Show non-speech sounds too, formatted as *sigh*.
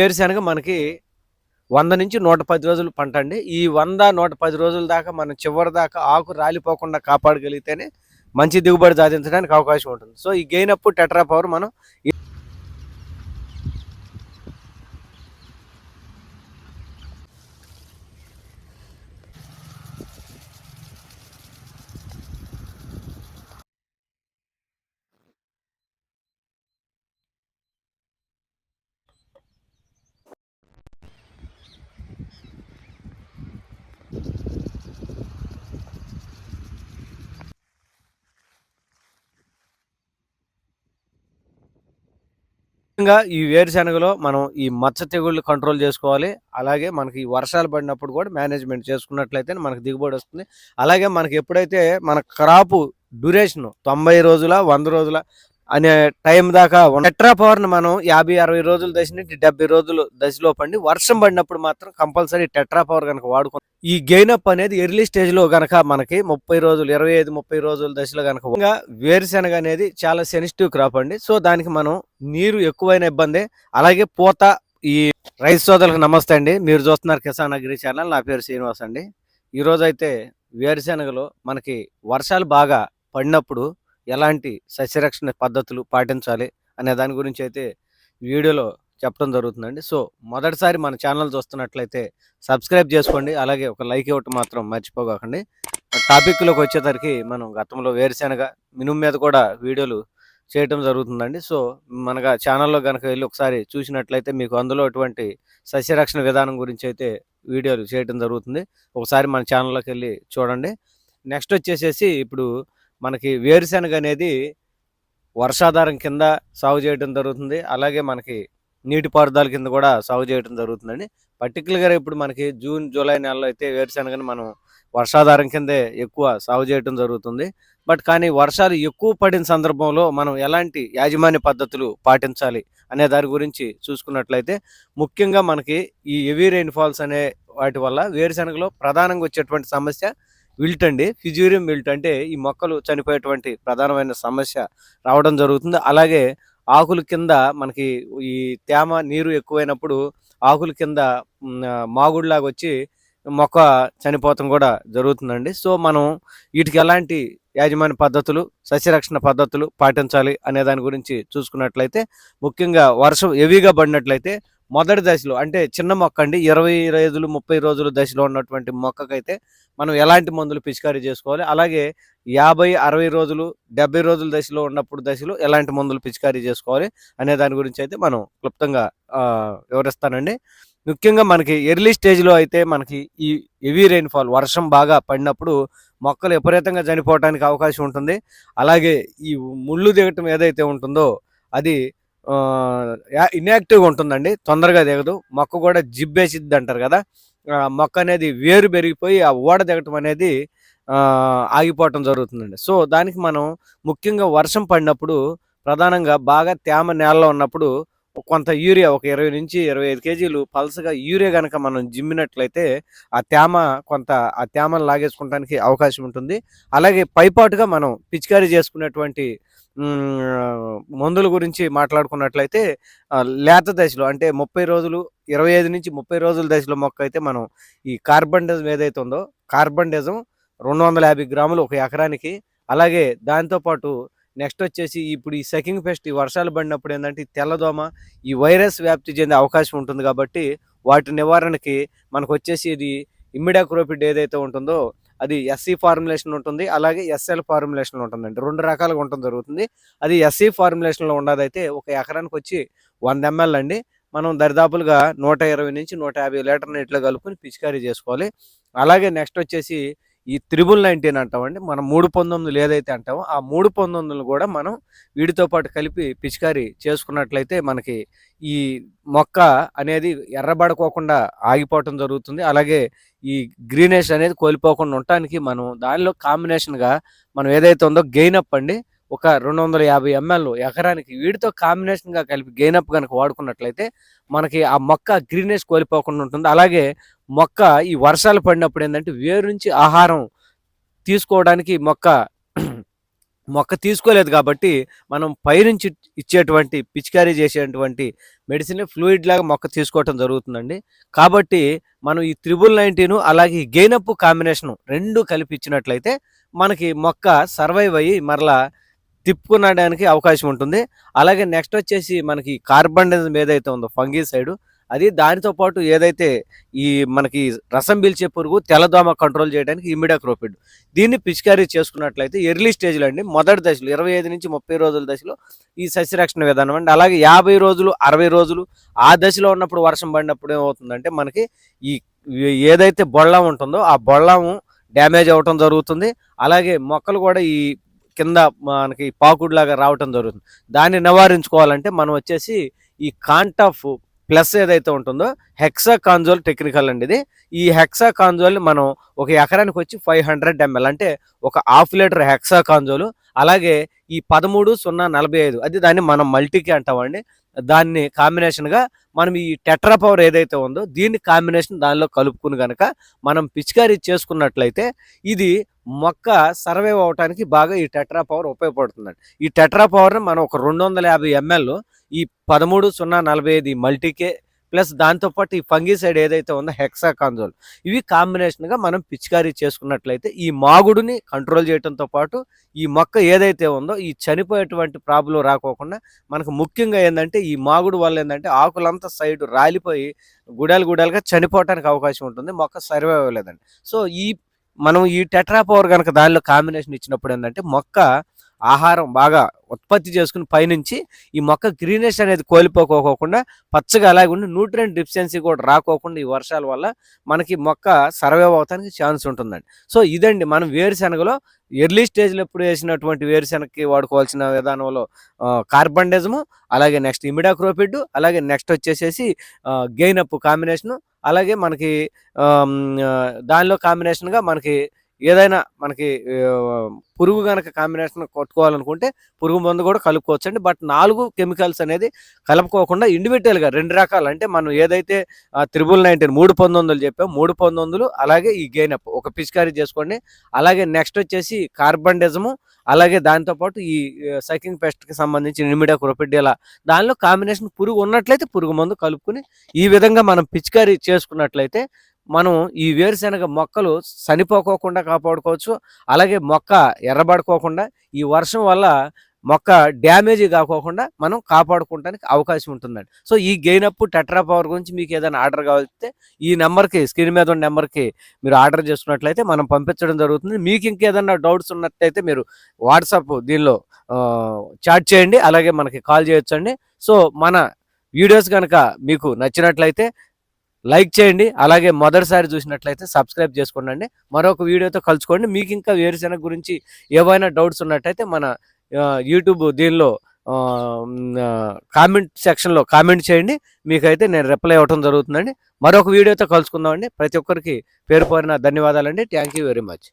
వేరుశనగ మనకి వంద నుంచి నూట పది రోజులు పంట అండి. ఈ వంద నూట పది రోజుల దాకా మనం చివరి దాకా ఆకు రాలిపోకుండా కాపాడగలిగితేనే మంచి దిగుబడి సాధించడానికి అవకాశం ఉంటుంది. సో ఈ గెయిన్ అప్ టెట్రా పవర్ మనం ముఖ్యంగా ఈ వేరుశనగలో మనం ఈ మచ్చ తెగుళ్ళు కంట్రోల్ చేసుకోవాలి. అలాగే మనకి ఈ వర్షాలు పడినప్పుడు కూడా మేనేజ్మెంట్ చేసుకున్నట్లయితే మనకి దిగుబడి వస్తుంది. అలాగే మనకి ఎప్పుడైతే మన క్రాపు డ్యూరేషన్ తొంభై రోజుల వంద రోజుల అనే టైం దాకా టెట్రా పవర్ని మనం యాభై అరవై రోజులు దశ నుంచి డెబ్బై రోజులు దశలో పండి వర్షం పడినప్పుడు మాత్రం కంపల్సరీ టెట్రా పవర్ కనుక వాడుకో ఈ గెయిన్ అప్ అనేది ఎర్లీ స్టేజ్లో కనుక మనకి ముప్పై రోజులు ఇరవై ఐదు ముప్పై రోజుల దశలో కనుక ఇంకా వేరుశెనగ అనేది చాలా సెన్సిటివ్ క్రాప్ అండి. సో దానికి మనం నీరు ఎక్కువైన ఇబ్బంది. అలాగే పూత ఈ రైతు సోదరులకు నమస్తే అండి. మీరు చూస్తున్నారు కిసాన్ అగ్రి ఛానల్. నా పేరు శ్రీనివాస్ అండి. ఈ రోజు వేరుశెనగలో మనకి వర్షాలు బాగా పడినప్పుడు ఎలాంటి సస్యరక్షణ పద్ధతులు పాటించాలి అనే దాని గురించి అయితే వీడియోలో చెప్పడం జరుగుతుందండి. సో మొదటిసారి మన ఛానల్ చూస్తున్నట్లయితే సబ్స్క్రైబ్ చేసుకోండి. అలాగే ఒక లైక్ ఇవ్వటం మాత్రం మర్చిపోకండి. టాపిక్లోకి వచ్చేసరికి మనం గతంలో వేరుశెనగ మినుం మీద కూడా వీడియోలు చేయటం జరుగుతుందండి. సో మనగా ఛానల్లో కనుక వెళ్ళి ఒకసారి చూసినట్లయితే మీకు అందులో అటువంటి సస్యరక్షణ విధానం గురించి అయితే వీడియోలు చేయటం జరుగుతుంది. ఒకసారి మన ఛానల్లోకి వెళ్ళి చూడండి. నెక్స్ట్ వచ్చేసేసి ఇప్పుడు మనకి వేరుశెనగ అనేది వర్షాధారం కింద సాగు చేయడం జరుగుతుంది. అలాగే మనకి నీటిపారుదల కింద కూడా సాగు చేయడం జరుగుతుందండి. పర్టికులర్గా ఇప్పుడు మనకి జూన్ జూలై నెలలో అయితే వేరుశెనగని మనం వర్షాధారం కిందే ఎక్కువ సాగు చేయడం జరుగుతుంది. బట్ కానీ వర్షాలు ఎక్కువ పడిన సందర్భంలో మనం ఎలాంటి యాజమాన్య పద్ధతులు పాటించాలి అనే దాని గురించి చూసుకున్నట్లయితే ముఖ్యంగా మనకి ఈ హెవీ రెయిన్ ఫాల్స్ అనే వాటి వల్ల వేరుశెనగలో ప్రధానంగా వచ్చేటువంటి సమస్య విల్ట్ అండి. ఫిజూరియం విల్ట్ అంటే ఈ మొక్కలు చనిపోయేటువంటి ప్రధానమైన సమస్య రావడం జరుగుతుంది. అలాగే ఆకుల కింద మనకి ఈ తేమ నీరు ఎక్కువైనప్పుడు ఆకుల కింద మాగుడులాగా వచ్చి మొక్క చనిపోవటం కూడా జరుగుతుందండి. సో మనం వీటికి ఎలాంటి యాజమాన్య పద్ధతులు సస్యరక్షణ పద్ధతులు పాటించాలి అనే దాని గురించి చూసుకున్నట్లయితే ముఖ్యంగా వర్షం హెవీగా పడినట్లయితే మొదటి దశలో అంటే చిన్న మొక్క అండి ఇరవై రోజులు ముప్పై రోజులు దశలో ఉన్నటువంటి మొక్కకైతే మనం ఎలాంటి మందులు పిచికారీ చేసుకోవాలి? అలాగే యాభై అరవై రోజులు డెబ్బై రోజుల దశలో ఉన్నప్పుడు దశలో ఎలాంటి మందులు పిచికారీ చేసుకోవాలి? అనే దాని గురించి అయితే మనం క్లుప్తంగా వివరిస్తానండి. ముఖ్యంగా మనకి ఎర్లీ స్టేజ్లో అయితే మనకి ఈ హెవీ రెయిన్ఫాల్ వర్షం బాగా పడినప్పుడు మొక్కలు విపరీతంగా చనిపోవడానికి అవకాశం ఉంటుంది. అలాగే ఈ ముళ్ళు దిగటం ఏదైతే ఉంటుందో అది ఇన్యాక్టివ్గా ఉంటుందండి. తొందరగా దిగదు. మొక్క కూడా జిబ్బేసిద్ది అంటారు కదా మొక్క అనేది వేరు పెరిగిపోయి ఆ ఓడ దిగటం అనేది ఆగిపోవటం జరుగుతుందండి. సో దానికి మనం ముఖ్యంగా వర్షం పడినప్పుడు ప్రధానంగా బాగా తేమ నేలలో ఉన్నప్పుడు కొంత యూరియా ఒక ఇరవై నుంచి ఇరవై ఐదు కేజీలు పల్సగా యూరియా కనుక మనం జిమ్మినట్లయితే ఆ తేమ కొంత ఆ తేమను లాగేసుకోవడానికి అవకాశం ఉంటుంది. అలాగే పైపాటుగా మనం పిచికారీ చేసుకునేటువంటి మందుల గురించి మాట్లాడుకున్నట్లయితే లేత దశలో అంటే ముప్పై రోజులు ఇరవై ఐదు నుంచి ముప్పై రోజుల దశలో మొక్క అయితే మనం ఈ కార్బన్ డెజం ఏదైతే ఉందో కార్బన్ డెజం రెండు వందల యాభై గ్రాములు ఒక ఎకరానికి. అలాగే దాంతోపాటు నెక్స్ట్ వచ్చేసి ఇప్పుడు ఈ సెకింగ్ ఫెస్ట్ ఈ వర్షాలు పడినప్పుడు ఏంటంటే తెల్లదోమ ఈ వైరస్ వ్యాప్తి చెందే అవకాశం ఉంటుంది కాబట్టి వాటి నివారణకి మనకు వచ్చేసి ఇది ఇమ్మిడాక్రోపిడ్ ఏదైతే ఉంటుందో అది ఎస్సీ ఫార్ములేషన్ ఉంటుంది అలాగే ఎస్ఎల్ ఫార్ములేషన్ ఉంటుందండి. రెండు రకాలుగా ఉండటం జరుగుతుంది. అది ఎస్సీ ఫార్ములేషన్లో ఉన్నదైతే ఒక ఎకరానికి వచ్చి వంద ఎంఎల్ అండి. మనం దరిదాపులుగా నూట ఇరవై నుంచి నూట యాభై లీటర్ నీటిలో కలుపుకొని పిచికారీ చేసుకోవాలి. అలాగే నెక్స్ట్ వచ్చేసి ఈ త్రిబుల్ నైన్టీన్ అంటామండి. మనం మూడు పంతొమ్మిదిలు ఏదైతే అంటామో ఆ మూడు పంతొమ్మిదిలు కూడా మనం వీటితో పాటు కలిపి పిచికారీ చేసుకున్నట్లయితే మనకి ఈ మొక్క అనేది ఎర్రబడుకోకుండా ఆగిపోవటం జరుగుతుంది. అలాగే ఈ గ్రీనేష్ అనేది కోల్పోకుండా ఉండటానికి మనం దానిలో కాంబినేషన్గా మనం ఏదైతే ఉందో గెయిన్ అప్ అండి ఒక రెండు వందల యాభై ఎంఎల్ ఎకరానికి వీటితో కాంబినేషన్గా కలిపి గెయిన్ అప్ కనుక వాడుకున్నట్లయితే మనకి ఆ మొక్క గ్రీనేష్ కోల్పోకుండా ఉంటుంది. అలాగే మొక్క ఈ వర్షాలు పడినప్పుడు ఏంటంటే వేరు నుంచి ఆహారం తీసుకోవడానికి మొక్క *clears throat* మొక్క తీసుకోలేదు కాబట్టి మనం పైనుంచి ఇచ్చేటువంటి పిచికారీ చేసేటువంటి మెడిసిన్ ఫ్లూయిడ్ లాగా మొక్క తీసుకోవటం జరుగుతుందండి. కాబట్టి మనం ఈ త్రిబుల్ నైన్టీను అలాగే ఈ గెయినప్ కాంబినేషన్ రెండు కలిపి ఇచ్చినట్లయితే మనకి మొక్క సర్వైవ్ అయ్యి మరలా తిప్పుకునడానికి అవకాశం ఉంటుంది. అలాగే నెక్స్ట్ వచ్చేసి మనకి కార్బన్ ఏదైతే ఉందో ఫంగీ సైడ్ అది దానితో పాటు ఏదైతే ఈ మనకి రసం పీల్చే పురుగు తెల్లదోమ కంట్రోల్ చేయడానికి ఇమిడాక్రోపిడ్. దీన్ని పిచికారీ చేసుకున్నట్లయితే ఎర్లీ స్టేజ్లో అండి మొదటి దశలో ఇరవై ఐదు నుంచి ముప్పై రోజుల దశలో ఈ సస్యరక్షణ విధానం అండి. అలాగే యాభై రోజులు అరవై రోజులు ఆ దశలో ఉన్నప్పుడు వర్షం పడినప్పుడు ఏమవుతుందంటే మనకి ఈ ఏదైతే బొళ్ళం ఉంటుందో ఆ బొళ్ళము డ్యామేజ్ అవ్వటం జరుగుతుంది. అలాగే మొక్కలు కూడా ఈ కింద మనకి పాకుడులాగా రావటం జరుగుతుంది. దాన్ని నివారించుకోవాలంటే మనం వచ్చేసి ఈ కాంటాఫ్ ప్లస్ ఏదైతే ఉంటుందో హెక్సా కాంజోల్ టెక్నికల్ అండి ఇది. ఈ హెక్సా కాంజోల్ మనం ఒక ఎకరానికి వచ్చి ఫైవ్ హండ్రెడ్ ఎంఎల్ అంటే ఒక హాఫ్ లీటర్ హెక్సా కాంజోలు అలాగే ఈ పదమూడు సున్నా నలభై ఐదు అది దాన్ని మనం మల్టీకి అంటామండి. దాన్ని కాంబినేషన్గా మనం ఈ టెట్రా పవర్ ఏదైతే ఉందో దీన్ని కాంబినేషన్ దానిలో కలుపుకుని కనుక మనం పిచికారీ చేసుకున్నట్లయితే ఇది మొక్క సర్వైవ్ అవడానికి బాగా ఈ టెట్రా పవర్ ఉపయోగపడుతుందండి. ఈ టెట్రా పవర్ని మనం ఒక రెండు వందల యాభై ఎంఎల్ ఈ పదమూడు సున్నా నలభై ఐదు మల్టీకే ప్లస్ దాంతోపాటు ఈ ఫంగిసైడ్ ఏదైతే ఉందో హెక్సాకాంజోల్. ఇవి కాంబినేషన్గా మనం పిచికారీ చేసుకున్నట్లయితే ఈ మాగుడుని కంట్రోల్ చేయడంతో పాటు ఈ మొక్క ఏదైతే ఉందో ఈ చనిపోయేటువంటి ప్రాబ్లం రాకోకుండా మనకు ముఖ్యంగా ఏంటంటే ఈ మాగుడు వల్ల ఏంటంటే ఆకులంతా సైడ్ రాలిపోయి గుడాలు గుడాలుగా చనిపోవడానికి అవకాశం ఉంటుంది మొక్క సర్వైవ్ అవ్వలేదండి. సో ఈ మనం ఈ టెట్రా పవర్ కనుక దానిలో కాంబినేషన్ ఇచ్చినప్పుడు ఏంటంటే మొక్క ఆహారం బాగా ఉత్పత్తి చేసుకుని పైనుంచి ఈ మొక్క గ్రీనెస్ అనేది కోల్పోకోకుండా పచ్చగా అలాగే ఉండి న్యూట్రియంట్ డిఫిషియన్సీ కూడా రాకోకుండా ఈ వర్షాల వల్ల మనకి మొక్క సర్వైవ్ అవడానికి ఛాన్స్ ఉంటుందండి. సో ఇదండి మనం వేరుశెనగలో ఎర్లీ స్టేజ్లో ఎప్పుడు వేసినటువంటి వేరుశెనగకి వాడుకోవాల్సిన విధానంలో కార్బండిజము అలాగే నెక్స్ట్ ఇమిడాక్రోపిడ్ అలాగే నెక్స్ట్ వచ్చేసేసి గెయిన్ అప్ కాంబినేషను అలాగే మనకి దానిలో కాంబినేషన్గా మనకి ఏదైనా మనకి పురుగు కనుక కాంబినేషన్ కొట్టుకోవాలనుకుంటే పురుగు మందు కూడా కలుపుకోవచ్చు అండి బట్ నాలుగు కెమికల్స్ అనేది కలుపుకోకుండా ఇండివిజువల్గా రెండు రకాలు. అంటే మనం ఏదైతే త్రిబుల్ నైన్టీన్ మూడు పంతొమ్మిదిలు చెప్పాం మూడు పంతొమ్మిదిలు అలాగే ఈ గెయినప్ ఒక పిచికారీ చేసుకోండి. అలాగే నెక్స్ట్ వచ్చేసి కార్బండిజము అలాగే దాంతోపాటు ఈ సైకింగ్ పెస్ట్కి సంబంధించి నిమిడా క్రొపెడ్డిలా దానిలో కాంబినేషన్ పురుగు ఉన్నట్లయితే పురుగు మందు కలుపుకుని ఈ విధంగా మనం పిచికారీ చేసుకున్నట్లయితే మనం ఈ వేరుశెనగ మొక్కలు చనిపోకోకుండా కాపాడుకోవచ్చు. అలాగే మొక్క ఎర్రబడుకోకుండా ఈ వర్షం వల్ల మొక్క డ్యామేజ్ కాకోకుండా మనం కాపాడుకోవడానికి అవకాశం ఉంటుందండి. సో ఈ గెయిన్ అప్ టెట్రా పవర్ గురించి మీకు ఏదైనా ఆర్డర్ కావాలితే ఈ నెంబర్కి స్క్రీన్ మీద ఉన్న నెంబర్కి మీరు ఆర్డర్ చేసుకున్నట్లయితే మనం పంపించడం జరుగుతుంది. మీకు ఇంకేదన్నా డౌట్స్ ఉన్నట్లయితే మీరు వాట్సాప్ దీనిలో చాట్ చేయండి. అలాగే మనకి కాల్ చేయొచ్చండి. సో మన వీడియోస్ కనుక మీకు నచ్చినట్లయితే లైక్ చేయండి. అలాగే మొదటిసారి చూసినట్లయితే సబ్స్క్రైబ్ చేసుకోండి మరొక వీడియోతో కలుసుకోండి. మీకు ఇంకా వేరుశెనగ గురించి ఏవైనా డౌట్స్ ఉన్నట్టయితే మన యూట్యూబ్ దీనిలో కామెంట్ సెక్షన్లో కామెంట్ చేయండి. మీకైతే నేను రిప్లై అవ్వడం జరుగుతుందండి. మరొక వీడియోతో కలుసుకుందామండి. ప్రతి ఒక్కరికి పేరు పోరిన ధన్యవాదాలండి. Thank you very much.